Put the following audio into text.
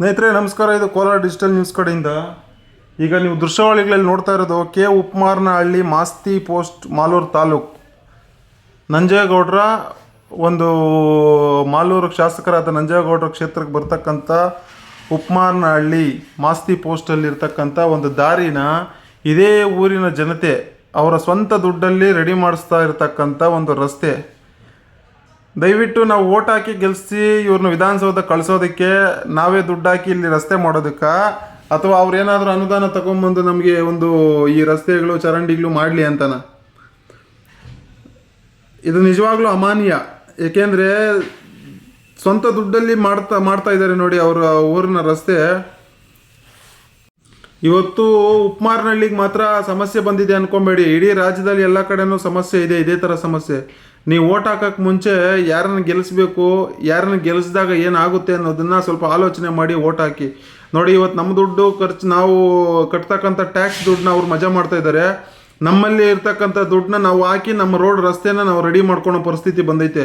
ಸ್ನೇಹಿತರೆ, ನಮಸ್ಕಾರ. ಇದು ಕೋಲಾರ ಡಿಜಿಟಲ್ ನ್ಯೂಸ್ ಕಡೆಯಿಂದ. ಈಗ ನೀವು ದೃಶ್ಯಾವಳಿಗಳಲ್ಲಿ ನೋಡ್ತಾ ಇರೋದು ಕೆ. ಉಪ್ಮಾರ್ನಹಳ್ಳಿ ಮಾಸ್ತಿ ಪೋಸ್ಟ್, ಮಾಲೂರು ತಾಲೂಕು. ನಂಜೇಗೌಡರ ಒಂದು ಮಾಲೂರು ಶಾಸಕರಾದ ನಂಜೇಗೌಡರ ಕ್ಷೇತ್ರಕ್ಕೆ ಬರ್ತಕ್ಕಂಥ ಉಪ್ಮಾರ್ನಹಳ್ಳಿ ಮಾಸ್ತಿ ಪೋಸ್ಟಲ್ಲಿರ್ತಕ್ಕಂಥ ಒಂದು ದಾರಿನ ಇದೇ ಊರಿನ ಜನತೆ ಅವರ ಸ್ವಂತ ದುಡ್ಡಲ್ಲಿ ರೆಡಿ ಮಾಡಿಸ್ತಾ ಇರತಕ್ಕಂಥ ಒಂದು ರಸ್ತೆ. ದಯವಿಟ್ಟು ನಾವು ಓಟ್ ಹಾಕಿ ಗೆಲ್ಲಿಸಿ ಇವ್ರನ್ನ ವಿಧಾನಸೌಧ ಕಳಿಸೋದಕ್ಕೆ ನಾವೇ ದುಡ್ಡು ಹಾಕಿ ಇಲ್ಲಿ ರಸ್ತೆ ಮಾಡೋದಕ್ಕೆ? ಅಥವಾ ಅವ್ರು ಏನಾದರೂ ಅನುದಾನ ತಗೊಂಬಂದು ನಮಗೆ ಒಂದು ಈ ರಸ್ತೆಗಳು, ಚರಂಡಿಗಳು ಮಾಡಲಿ ಅಂತನ? ಇದು ನಿಜವಾಗ್ಲೂ ಅಮಾನ್ಯ. ಏಕೆಂದರೆ ಸ್ವಂತ ದುಡ್ಡಲ್ಲಿ ಮಾಡ್ತಾ ಮಾಡ್ತಾ ಇದ್ದಾರೆ ನೋಡಿ ಅವರ ಊರಿನ ರಸ್ತೆ. ಇವತ್ತು ಉಪ್ಮಾರ್ನಹಳ್ಳಿಗೆ ಮಾತ್ರ ಸಮಸ್ಯೆ ಬಂದಿದೆ ಅನ್ಕೊಂಬೇಡಿ. ಇಡೀ ರಾಜ್ಯದಲ್ಲಿ ಎಲ್ಲ ಕಡೆನೂ ಸಮಸ್ಯೆ ಇದೆ, ಇದೇ ಥರ ಸಮಸ್ಯೆ. ನೀವು ಓಟ್ ಹಾಕೋಕ್ಕೆ ಮುಂಚೆ ಯಾರನ್ನ ಗೆಲ್ಲಿಸ್ಬೇಕು ಯಾರನ್ನ ಗೆಲ್ಲಿಸಿದಾಗ ಏನಾಗುತ್ತೆ ಅನ್ನೋದನ್ನು ಸ್ವಲ್ಪ ಆಲೋಚನೆ ಮಾಡಿ ಓಟ್ ಹಾಕಿ. ನೋಡಿ ಇವತ್ತು ನಮ್ಮ ದುಡ್ಡು ಖರ್ಚು ನಾವು ಕಟ್ತಕ್ಕಂಥ ಟ್ಯಾಕ್ಸ್ ದುಡ್ಡನ್ನ ಅವ್ರು ಮಜಾ ಮಾಡ್ತಾ ಇದ್ದಾರೆ ನಮ್ಮಲ್ಲಿ ಇರ್ತಕ್ಕಂಥ ದುಡ್ಡನ್ನ ನಾವು ಹಾಕಿ ನಮ್ಮ ರೋಡ್ ರಸ್ತೆನ ನಾವು ರೆಡಿ ಮಾಡ್ಕೊಳೋ ಪರಿಸ್ಥಿತಿ ಬಂದೈತೆ.